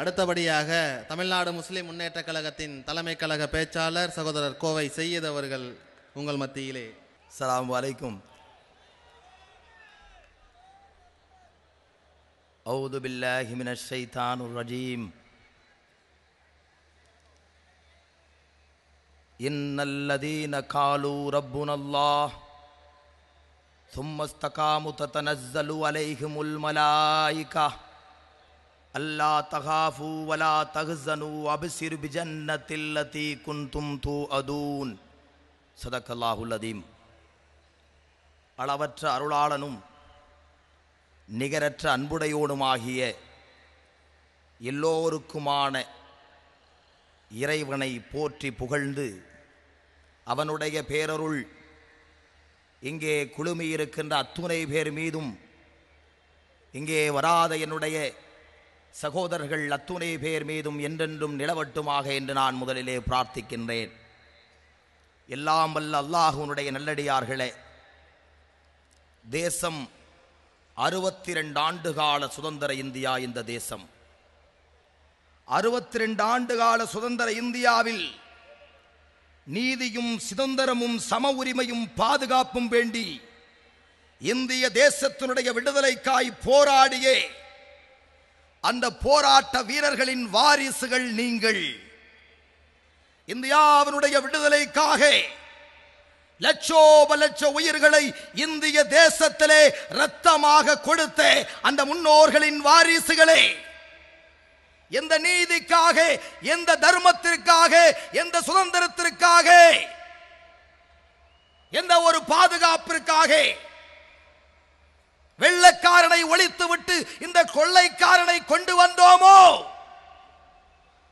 அடுத்தபடியாக தமிழ்நாடு முஸ்லிம் முன்னேற்ற கழகத்தின் தலைமை கழக பேச்சாளர் சகோதரர் கோவை செய்யத் அவர்கள் உங்கள் மத்தியிலே அஸ்ஸலாமு அலைக்கும் அவுது பில்லாஹி மினஷ் ஷைத்தானுர் ரஜீம் இன்னல்லதீன காலு ரப்புனல்லாஹ் ثم استقاموا تتنزل عليهم الملائكة அல்லா தகாஃபு வலா தஹ்சனு அபிசிர் பிஜன்னத்தில் தீ குந்தும் தூ அதூன். சதக்கல்லாஹுல் அளவற்ற அருளாளனும் நிகரற்ற அன்புடையோனுமாகிய எல்லோருக்குமான இறைவனை போற்றி புகழ்ந்து அவனுடைய பேரருள் இங்கே குழுமியிருக்கின்ற அத்துணை பேர் மீதும் இங்கே வராத என்னுடைய சகோதரர்கள் அத்துணை பேர் மீதும் என்றென்றும் நிலவட்டுமாக என்று நான் முதலிலே பிரார்த்திக்கின்றேன். எல்லாம் வல்ல அல்லாஹுனுடைய நல்லடியார்களே தேசம் அறுபத்தி ரெண்டு ஆண்டு கால சுதந்திர இந்தியா இந்த தேசம். அறுபத்தி ரெண்டு ஆண்டு கால சுதந்திர இந்தியாவில் நீதியும் சுதந்திரமும் சம உரிமையும் பாதுகாப்பும் வேண்டி இந்திய தேசத்தினுடைய விடுதலைக்காய் போராடியே அந்த போராட்ட வீரர்களின் வாரிசுகள் நீங்கள். இந்தியாவினுடைய விடுதலைக்காக லட்சோப லட்ச உயிர்களை இந்திய தேசத்திலே ரத்தமாக கொடுத்த அந்த முன்னோர்களின் வாரிசுகளே எந்த நீதிக்காக எந்த தர்மத்திற்காக எந்த சுதந்திரத்திற்காக எந்த ஒரு பாதுகாப்பிற்காக வெள்ளக்காரனை ஒழித்துவிட்டு இந்த கொள்ளைக்காரனை கொண்டு வந்தோமோ?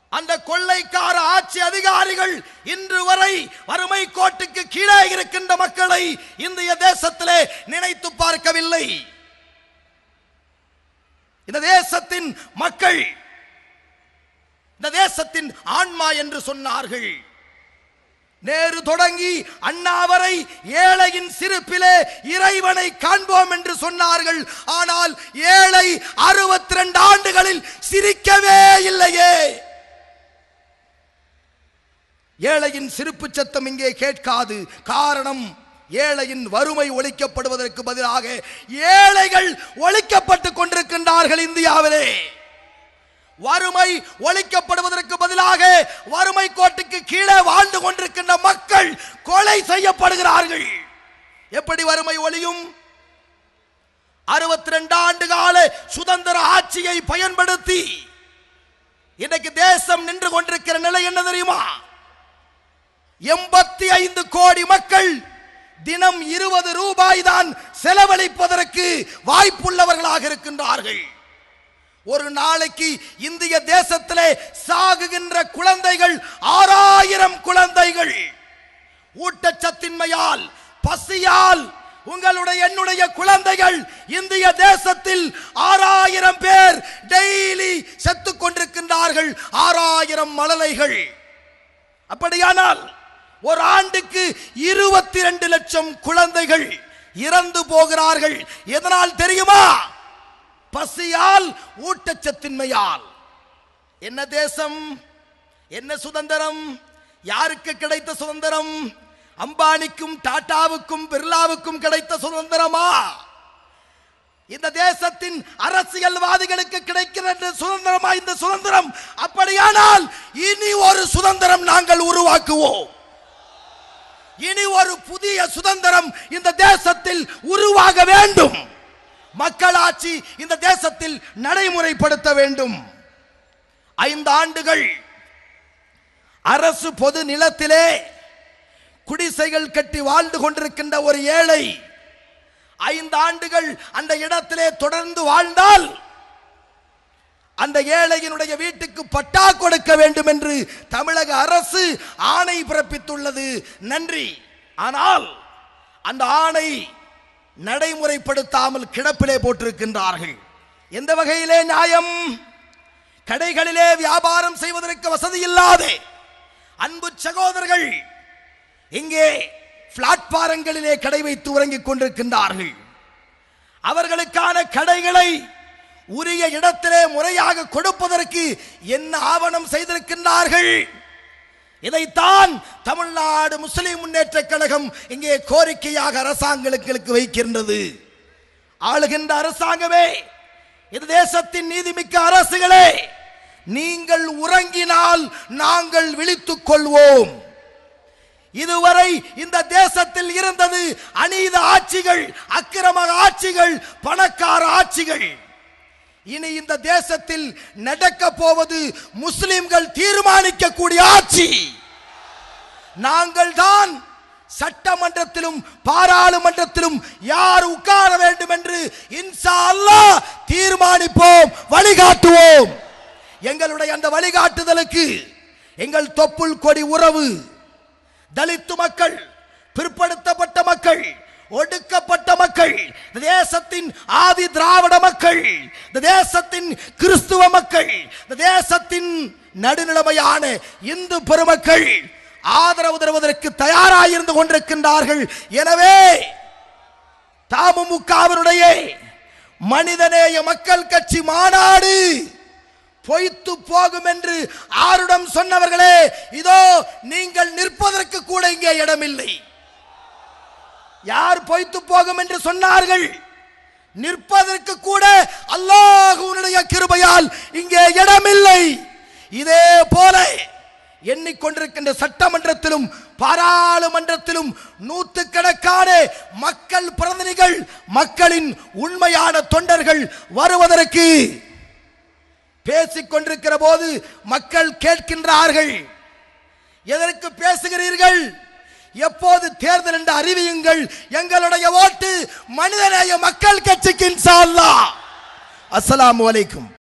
அந்த கொள்ளைக்கார ஆட்சி அதிகாரிகள் இன்று வரை வறுமை கோட்டுக்கு கீழே இருக்கின்ற மக்களை இந்திய தேசத்திலே நினைத்து பார்க்கவில்லை. இந்த தேசத்தின் மக்கள் இந்த தேசத்தின் ஆன்மா என்று சொன்னார்கள். நேரு தொடங்கி அண்ணாவரை ஏழையின் சிரிப்பிலே இறைவனை காண்போம் என்று சொன்னார்கள். ஆனால் ஏழை அறுபத்தி ரெண்டு ஆண்டுகளில் சிரிக்கவே இல்லையே. ஏழையின் சிரிப்பு சத்தம் இங்கே கேட்காது. காரணம் ஏழையின் வறுமை ஒழிக்கப்படுவதற்கு பதிலாக ஏழைகள் ஒழிக்கப்பட்டுக் கொண்டிருக்கின்றார்கள் இந்தியாவிலே. வறுமை ஒழிக்கப்படுவதற்கு பதிலாக வறுமை கோட்டுக்கு கீழே வாழ்ந்து கொண்டிருக்கின்ற மக்கள் கொலை செய்யப்படுகிறார்கள். எப்படி வறுமை ஒழியும்? அறுபத்தி ரெண்டு ஆண்டு கால சுதந்திர ஆட்சியை பயன்படுத்தி இன்னைக்கு தேசம் நின்று கொண்டிருக்கிற நிலை என்ன தெரியுமா? எண்பத்தி ஐந்து கோடி மக்கள் தினம் இருபது ரூபாய் தான் செலவழிப்பதற்கு வாய்ப்புள்ளவர்களாக இருக்கின்றார்கள். ஒரு நாளைக்கு இந்திய தேசத்திலே சாகுகின்ற குழந்தைகள் ஆறாயிரம் குழந்தைகள். ஊட்டச்சத்தின்மையால் பசியால் உங்களுடைய என்னுடைய குழந்தைகள் இந்திய தேசத்தில் ஆறாயிரம் பேர் டெய்லி செத்துக் கொண்டிருக்கின்றார்கள் ஆறாயிரம் மழலைகள். அப்படியானால் ஒரு ஆண்டுக்கு இருபத்தி ரெண்டு லட்சம் குழந்தைகள் இறந்து போகிறார்கள். எதனால் தெரியுமா? பசியால் ஊட்டச்சத்தின்மையால். என்ன தேசம்? என்ன சுதந்திரம்? யாருக்கு கிடைத்த சுதந்திரம்? அம்பானிக்கும் டாட்டாவுக்கும் பிர்லாவுக்கும் கிடைத்த சுதந்திரமா? இந்த தேசத்தின் அரசியல்வாதிகளுக்கு கிடைக்கிற சுதந்திரமா இந்த சுதந்திரம்? அப்படியானால் இனி ஒரு சுதந்திரம் நாங்கள் உருவாக்குவோம். இனி ஒரு புதிய சுதந்திரம் இந்த தேசத்தில் உருவாக வேண்டும். மக்களாட்சி இந்த தேசத்தில் நடைமுறைப்படுத்த வேண்டும். ஐந்து ஆண்டுகள் அரசு பொது நிலத்திலே குடிசைகள் கட்டி வாழ்ந்து கொண்டிருக்கின்ற ஒரு ஏழை ஐந்து ஆண்டுகள் அந்த இடத்திலே தொடர்ந்து வாழ்ந்தால் அந்த ஏழையினுடைய வீட்டுக்கு பட்டா கொடுக்க வேண்டும் என்று தமிழக அரசு ஆணை பிறப்பித்துள்ளது. நன்றி. ஆனால் அந்த ஆணை நடைமுறைப்படுத்தாமல் கிடப்பிலே போட்டிருக்கின்றார்கள். எந்த வகையிலே நியாயம்? கடைகளிலே வியாபாரம் செய்வதற்கு வசதி இல்லாதே. அன்பு சகோதரர்கள் இங்கே பிளாட்பாரங்களிலே கடை வைத்து உறங்கிக் கொண்டிருக்கின்றார்கள். அவர்களுக்கான கடைகளை உரிய இடத்திலே முறையாக கொடுப்பதற்கு என்ன ஆவணம் செய்திருக்கின்றார்கள்? இதைத்தான் தமிழ்நாடு முஸ்லிம் முன்னேற்ற கழகம் இங்கே கோரிக்கையாக அரசாங்கங்களுக்கு வைக்கின்றது. ஆளுகின்ற அரசாங்கமே இது தேசத்தின் நீதிமிக்க அரசுகளே நீங்கள் உறங்கினால் நாங்கள் விழித்துக் கொள்வோம். இதுவரை இந்த தேசத்தில் இருந்தது அநீத ஆட்சிகள் அக்கிரம ஆட்சிகள் பணக்கார ஆட்சிகள். இனி இந்த தேசத்தில் நடக்க போவது முஸ்லிம்கள் தீர்மானிக்கக்கூடிய ஆட்சி. நாங்கள் தான் சட்டமன்றத்திலும் பாராளுமன்றத்திலும் யார் உட்கார வேண்டும் என்று இன்சா அல்லாஹ் தீர்மானிப்போம் வழிகாட்டுவோம். எங்களுடைய அந்த வழிகாட்டுதலுக்கு எங்கள் தொப்புள் கொடி உறவு தலித்து மக்கள் பிற்படுத்தப்பட்ட மக்கள் ஒடுக்கப்பட்ட மக்கள் தேசத்தின் ஆதி திராவிட மக்கள் இந்த தேசத்தின் கிறிஸ்துவ மக்கள் இந்த தேசத்தின் நடுநிலைமையான இந்து பெருமக்கள் ஆதரவு தருவதற்கு தயாராயிருந்து கொண்டிருக்கின்றார்கள். எனவே தமுமுகவினுடைய மனிதநேய மக்கள் கட்சி மாநாடு பொய்த்து போகும் என்று ஆருடம் சொன்னவர்களே இதோ நீங்கள் நிற்பதற்கு கூட இங்கே இடமில்லை. யார் பொய்த்து போகும் என்று சொன்னார்கள்? நிற்பதற்கு கூட அல்லாஹுடைய கிருபையால் இங்கே இடமில்லை. இதே போல எண்ணிக்கொண்டிருக்கின்ற சட்டமன்றத்திலும் பாராளுமன்றத்திலும் நூற்றுக்கணக்கான மக்கள் பிரதிநிதிகள் மக்களின் உண்மையான தொண்டர்கள் வருவதற்கு பேசிக்கொண்டிருக்கிற போது மக்கள் கேட்கின்றார்கள். எதற்கு பேசுகிறீர்கள்? எப்போது தேர்தல் என்று அறிவியுங்கள். எங்களுடைய ஓட்டு மனிதநேய மக்கள் கட்சிக்கு அஸ்லாம் வலைக்கும் அஸ்ஸலாமு